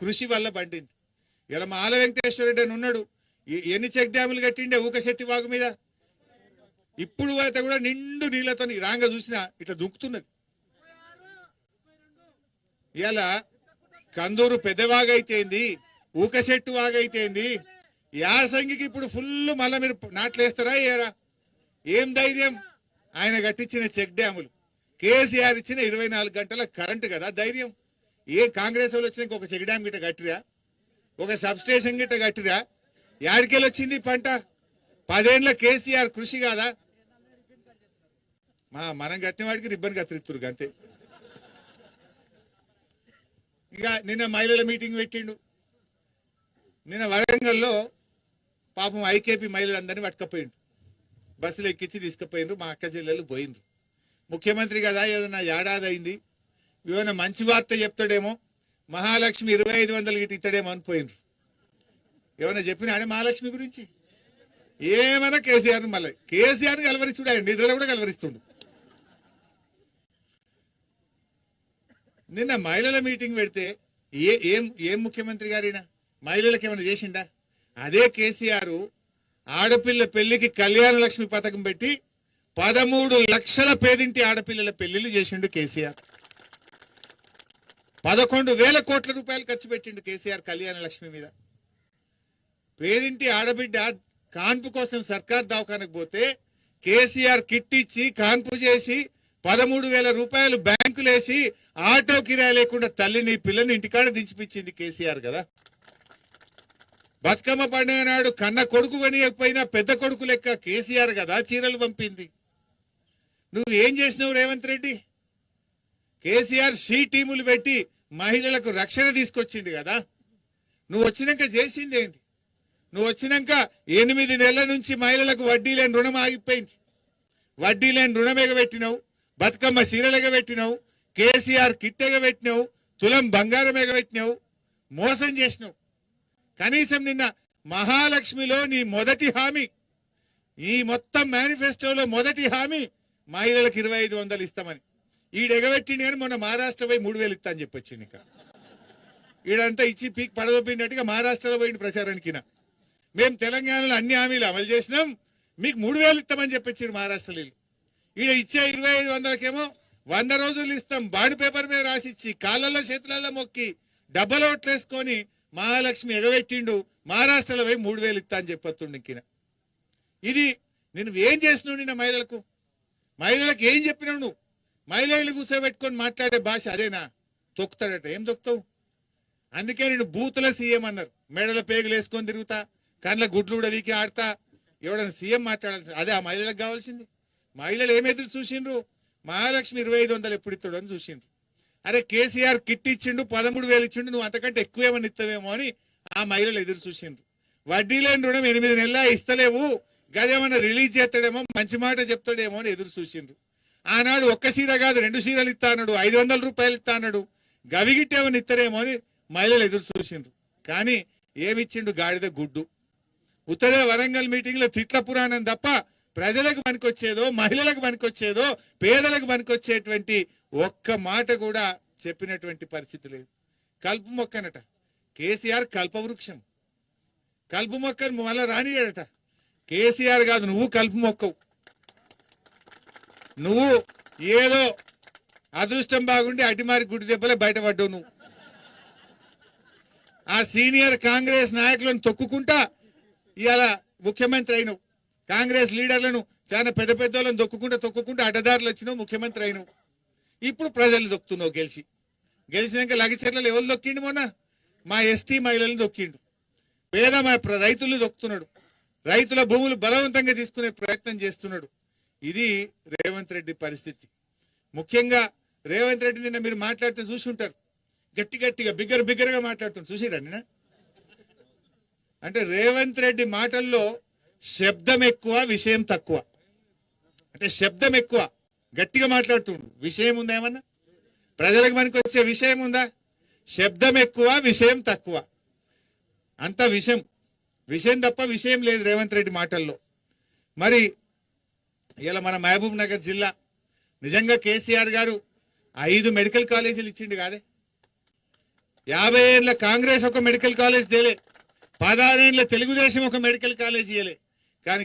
కృషి వల్ల పండింది. ఇలా మాల వెంకటేశ్వర రెడ్డి అని ఉన్నాడు. ఎన్ని చెక్ డ్యాములు కట్టిండే ఊకశెట్టి వాగు మీద? ఇప్పుడు అయితే కూడా నిండు నీళ్ళతో రాంగ చూసినా ఇట్లా దుంకుతున్నది ఇలా కందూరు పెద్దవాగైతేంది ఊకశెట్టు వాగైతేంది యాసంగికి ఇప్పుడు ఫుల్ మళ్ళీ మీరు నాట్లేస్తారా ఏరా? ఏం ధైర్యం? ఆయన కట్టించిన చెక్ డ్యాములు. కేసీఆర్ ఇచ్చిన ఇరవై నాలుగు గంటల కరెంటు కదా ధైర్యం. ఏ కాంగ్రెస్ వాళ్ళు వచ్చినాక ఒక చెక్ డ్యామ్ గిట్ట కట్టిరా? ఒక సబ్ స్టేషన్ గిట్ట కట్టిరా? యాడికెళ్ళి వచ్చింది పంట? పదేండ్ల కేసీఆర్ కృషి కాదా? మా మనం కట్టిన వాడికి రిబ్బన్ కత్తిరిత్తురు అంతే ఇక నిన్న మహిళల మీటింగ్ పెట్టిండు. నిన్న వరంగల్లో పాపం ఐకేపీ మహిళలందరినీ పట్టుకపోయిండు బస్సులు ఎక్కించి తీసుకుపోయిండ్రు మా అక్క చెల్లెలు పోయిండ్రు. ముఖ్యమంత్రి కదా ఏదైనా ఏడాది అయింది? ఏమైనా మంచి వార్త చెప్తాడేమో మహాలక్ష్మి ఇరవై ఐదు వందలు గిట్ట ఇస్తాడేమో అని పోయిండ్రు. ఏమైనా చెప్పినాడే మహాలక్ష్మి గురించి? ఏమైనా కేసీఆర్ మళ్ళీ కేసీఆర్ కలవరిస్తుడు ఆయన నిద్రలో కూడా కలవరిస్తుండు. నిన్న మహిళల మీటింగ్ పెడితే ఏ ఏం ఏం ముఖ్యమంత్రి గారినా? మహిళలకు ఏమైనా చేసిండా? అదే కేసీఆర్ ఆడపిల్ల పెళ్ళికి కళ్యాణ లక్ష్మి పథకం పెట్టి పదమూడు లక్షల పేదింటి ఆడపిల్లల పెళ్ళిళ్ళు చేసిండు కేసీఆర్. పదకొండు వేల కోట్ల రూపాయలు ఖర్చు పెట్టిండు కేసీఆర్ కళ్యాణ లక్ష్మి మీద. పేరింటి ఆడబిడ్డ కాన్పు కోసం సర్కార్ దవాఖానకు పోతే కేసీఆర్ కిట్ ఇచ్చి కాన్పు చేసి పదమూడు వేల రూపాయలు బ్యాంకులేసి ఆటో కిరాయి లేకుండా తల్లిని పిల్లని ఇంటికాడ దించిపించింది కేసీఆర్ కదా. బతుకమ్మ పండుగ నాడు కన్న కొడుకు కొనియకపోయినా పెద్ద కొడుకు లెక్క కేసీఆర్ కదా చీరలు పంపింది. నువ్వు ఏం చేసినావు రేవంత్ రెడ్డి? కేసీఆర్ సి టీములు పెట్టి మహిళలకు రక్షణ తీసుకొచ్చింది కదా. నువ్వు వచ్చినాక చేసింది ఏంటి నువ్వు వచ్చినాక ఎనిమిది నెలల నుంచి మహిళలకు వడ్డీ లేని రుణం ఆగిపోయింది. వడ్డీ లేని రుణం ఎగబెట్టినావు బతుకమ్మ చీరలు ఎగబెట్టినావు కేసీఆర్ కిట్ ఎగబెట్టినావు తులం బంగారం ఎగబెట్టినావు మోసం చేసినావు. కనీసం నిన్న మహాలక్ష్మిలో నీ మొదటి హామీ ఈ మొత్తం మేనిఫెస్టోలో మొదటి హామీ మహిళలకు ఇరవై ఐదు వందలు ఇస్తామని. ఈడు ఎగబెట్టింది కానీ మొన్న మహారాష్ట్ర పోయి మూడు వేలు ఇస్తా అని చెప్పొచ్చింది ఇక. ఈడంతా ఇచ్చి పీక్ పడదొప్పినట్టుగా మహారాష్ట్రలో పోయిన ప్రచారానికి మేము తెలంగాణలో అన్ని హామీలు అమలు చేసినాం మీకు మూడు వేలు ఇస్తామని చెప్పొచ్చారు మహారాష్ట్రలో ఈడ ఇచ్చే ఇరవై ఐదు వందలకేమో వంద రోజులు ఇస్తాం బాండ్ పేపర్ మీద రాసిచ్చి కాళ్ళల్లో చేతులలో మొక్కి డబ్బలో ఓట్లేసుకొని మహాలక్ష్మి ఎగబెట్టిండు మహారాష్ట్రలో పోయి మూడు వేలు ఇస్తా అని చెప్పొత్తుండు ఇంకిన ఇది నేను ఏం చేసినావు నిన్న మహిళలకు? మహిళలకు ఏం చెప్పినావు నువ్వు? మహిళలు కూర్చోబెట్టుకొని మాట్లాడే భాష అదేనా? తొక్కుతాడట. ఏం తొక్కుతావు? అందుకే నేను బూతుల సీఎం అన్నారు. మెడల పేగులు వేసుకొని తిరుగుతా కండ్ల గుడ్లు కూడా వీకి ఆడతా. ఎవడన్నా సీఎం మాట్లాడాల్సి అదే ఆ మహిళలకు కావాల్సింది. మహిళలు ఏం ఎదురు చూసిండ్రు? మహాలక్ష్మి ఇరవై ఐదు వందలు ఎప్పుడు ఇస్తాడు అని చూసిండ్రు. అరే కేసీఆర్ కిట్ ఇచ్చిండు పదమూడు వేలు ఇచ్చిండు నువ్వు అంతకంటే ఎక్కువ ఏమని ఇస్తావేమో అని ఆ మహిళలు ఎదురు చూసిండ్రు. వడ్డీ లేని రుణం ఎనిమిది నెలల ఇస్తలేవు. గదేమన్నా రిలీజ్ చేస్తాడేమో మంచి మాట చెప్తాడేమో అని ఎదురు చూసిండ్రు. ఆనాడు ఒక్క సీర కాదు రెండు చీరలు ఇస్తా అన్నాడు ఐదు వందల రూపాయలు ఇస్తా అన్నాడు. గవిగిట్టేమని ఇస్తారేమో అని మహిళలు ఎదురు చూసిండ్రు. కానీ ఏమిచ్చిండు గాడిద గుడ్డు. ఉత్తరే వరంగల్ మీటింగ్లో తిట్ల పురాణం తప్ప ప్రజలకు పనికొచ్చేదో మహిళలకు పనికొచ్చేదో పేదలకు పనికొచ్చేటువంటి ఒక్క మాట కూడా చెప్పినటువంటి పరిస్థితి లేదు. కలుపు మొక్కనట. కేసీఆర్ కల్పవృక్షం. కలుపు మొక్కను మళ్ళీ రానియాడట కేసీఆర్ కాదు నువ్వు కలుపు మొక్కవు. నువ్వు ఏదో అదృష్టం బాగుండి అటిమారి గుడి దెబ్బలే బయటపడ్డావు నువ్వు. ఆ సీనియర్ కాంగ్రెస్ నాయకులను తొక్కుకుంటా ఇవాళ ముఖ్యమంత్రి అయినవు. కాంగ్రెస్ లీడర్లను చాలా పెద్ద పెద్ద వాళ్ళని దొక్కుకుంటా తొక్కుకుంటా అడ్డదారులు వచ్చినావు ముఖ్యమంత్రి అయినవు. ఇప్పుడు ప్రజలు దొక్కుతున్నావు గెలిచి. గెలిచినాక లగచర్లలో ఎవరు దొక్కిండు మొన్న? మా ఎస్టీ మహిళలను దొక్కిండు పేద మా రైతులు దొక్కుతున్నాడు రైతుల భూములు బలవంతంగా తీసుకునే ప్రయత్నం చేస్తున్నాడు. ఇది రేవంత్ రెడ్డి పరిస్థితి. ముఖ్యంగా రేవంత్ రెడ్డి నిన్న మీరు మాట్లాడితే చూసి ఉంటారు గట్టి గట్టిగా బిగ్గర బిగ్గరగా మాట్లాడుతుంది చూసిరా నిన్న? అంటే రేవంత్ రెడ్డి మాటల్లో శబ్దం ఎక్కువ విషయం తక్కువ. అంటే శబ్దం ఎక్కువ. గట్టిగా మాట్లాడుతుండు. విషయం ఉందా ఏమన్నా? ప్రజలకు మనకు వచ్చే విషయం ఉందా? శబ్దం ఎక్కువ విషయం తక్కువ. అంత విషయం విషయం తప్ప విషయం లేదు రేవంత్ రెడ్డి మాటల్లో. మరి ఇలా మన మహబూబ్ నగర్ జిల్లా. నిజంగా కేసీఆర్ గారు ఐదు మెడికల్ కాలేజీలు ఇచ్చిండు కాదే? యాభై ఏళ్ళ కాంగ్రెస్ ఒక మెడికల్ కాలేజ్ తేలే పదహారేళ్ళ తెలుగుదేశం ఒక మెడికల్ కాలేజ్ ఇయ్యలే. కానీ